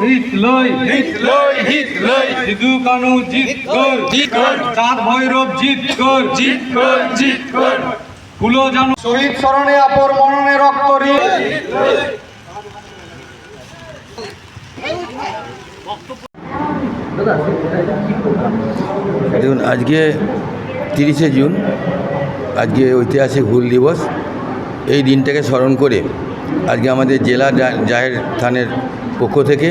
হিত লই হিত লই হিত লই সিধু কানু জিত কর। জিত কর। চাঁদ ভৈরব জিত কর। জিত কর জিত কর। ফুলো জানো শহীদ স্মরণে অপর মননে রক্ত ঋণ দেখুন আজকে তিরিশে জুন আজকে ঐতিহাসিক হুল দিবস। এই দিনটাকে স্মরণ করে আজকে আমাদের জেলা জাহের থানের পক্ষ থেকে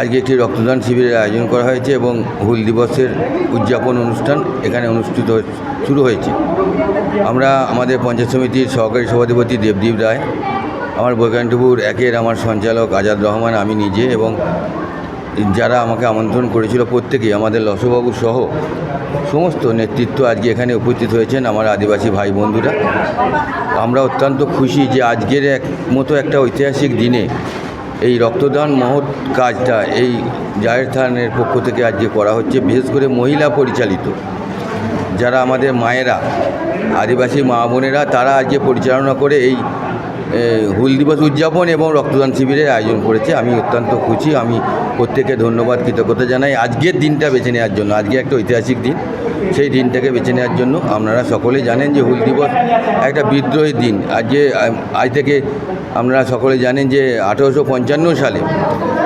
আজকে একটি রক্তদান শিবিরের আয়োজন করা হয়েছে এবং হুল দিবসের উদযাপন অনুষ্ঠান এখানে অনুষ্ঠিত শুরু হয়েছে। আমরা আমাদের পঞ্চায়েত সমিতির সহকারী সভাধিপতি দেবদীপ রায়, আমার বৈকান্তপুর একের আমার সঞ্চালক আজাদ রহমান, আমি নিজে এবং যারা আমাকে আমন্ত্রণ করেছিল প্রত্যেকেই আমাদের লসবাবু সহ সমস্ত নেতৃত্ব আজকে এখানে উপস্থিত হয়েছেন আমার আদিবাসী ভাই বন্ধুরা। আমরা অত্যন্ত খুশি যে আজকের এক মতো একটা ঐতিহাসিক দিনে এই রক্তদান মহৎ কাজটা এই জাহের থানের পক্ষ থেকে আজকে করা হচ্ছে, বিশেষ করে মহিলা পরিচালিত। যারা আমাদের মায়েরা, আদিবাসী মা বোনেরা, তারা আজকে পরিচালনা করে এই হুল দিবস উদযাপন এবং রক্তদান শিবিরের আয়োজন করেছে। আমি অত্যন্ত খুশি। আমি প্রত্যেকে ধন্যবাদ কৃতজ্ঞতা জানাই। আজকের দিনটা বেছে নেওয়ার জন্য আজকে একটা ঐতিহাসিক দিন। সেই দিনটাকে বেছে নেওয়ার জন্য আপনারা সকলেই জানেন যে হুল দিবস একটা বিদ্রোহী দিন। আজকে আম, আজ থেকে আপনারা সকলে জানেন যে আঠেরোশো পঞ্চান্ন সালে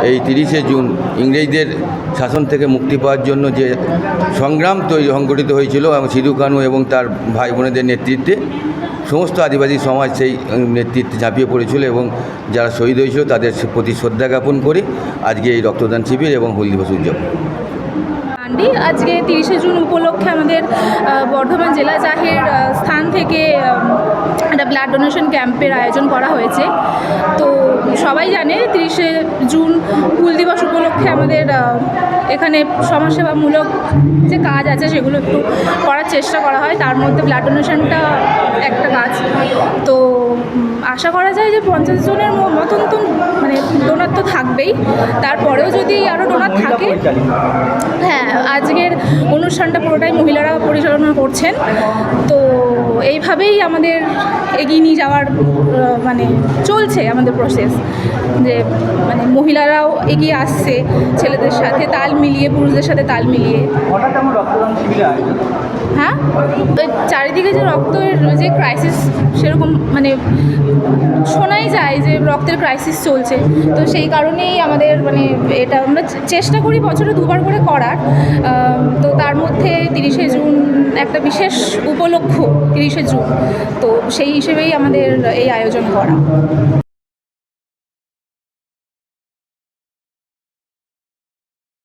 এই তিরিশে জুন ইংরেজদের শাসন থেকে মুক্তি পাওয়ার জন্য যে সংগ্রাম তৈরি সংগঠিত হয়েছিল এবং সিধু কানু এবং তার ভাই বোনেদের নেতৃত্বে সমস্ত আদিবাসী সমাজ সেই নেতৃত্বে ঝাঁপিয়ে পড়েছিল এবং যারা শহীদ হয়েছিল তাদের প্রতি শ্রদ্ধা জ্ঞাপন করে আজকে এই রক্তদান শিবির এবং হোল দিবস উদযাপন। আজকে তিরিশে জুন উপলক্ষে আমাদের বর্ধমান জেলা জাহের স্থান থেকে ব্লাড ডোনেশন ক্যাম্পের আয়োজন করা হয়েছে। তো সবাই জানে তিরিশে জুন হুল দিবস উপলক্ষে আমাদের এখানে সমাজসেবামূলক যে কাজ আছে সেগুলো একটু করার চেষ্টা করা হয়। তার মধ্যে ব্লাড ডোনেশনটা একটা কাজ। তো আশা করা যায় যে পঞ্চাশ জনের মতন তো মানে ডোনার তো থাকবেই। তারপরেও যদি আরও ডোনার থাকে হ্যাঁ আজকের অনুষ্ঠানটা পুরোটাই মহিলারা পরিচালনা করছেন। তো এইভাবেই আমাদের এগিয়ে নিয়ে যাওয়ার মানে চলছে আমাদের প্রসেস যে মানে মহিলারাও এগিয়ে আসছে ছেলেদের সাথে তাল মিলিয়ে পুরুষদের সাথে তাল মিলিয়ে। হ্যাঁ? চারিদিকে যে রক্তের যে ক্রাইসিস সেরকম মানে শোনাই যায় যে রক্তের ক্রাইসিস চলছে। তো সেই কারণেই আমাদের মানে এটা আমরা চেষ্টা করি বছরে দুবার করে করার। তো তার মধ্যে তিরিশে জুন একটা বিশেষ উপলক্ষ তিরিশে জুন। তো সেই হিসেবেই আমাদের এই আয়োজন করা।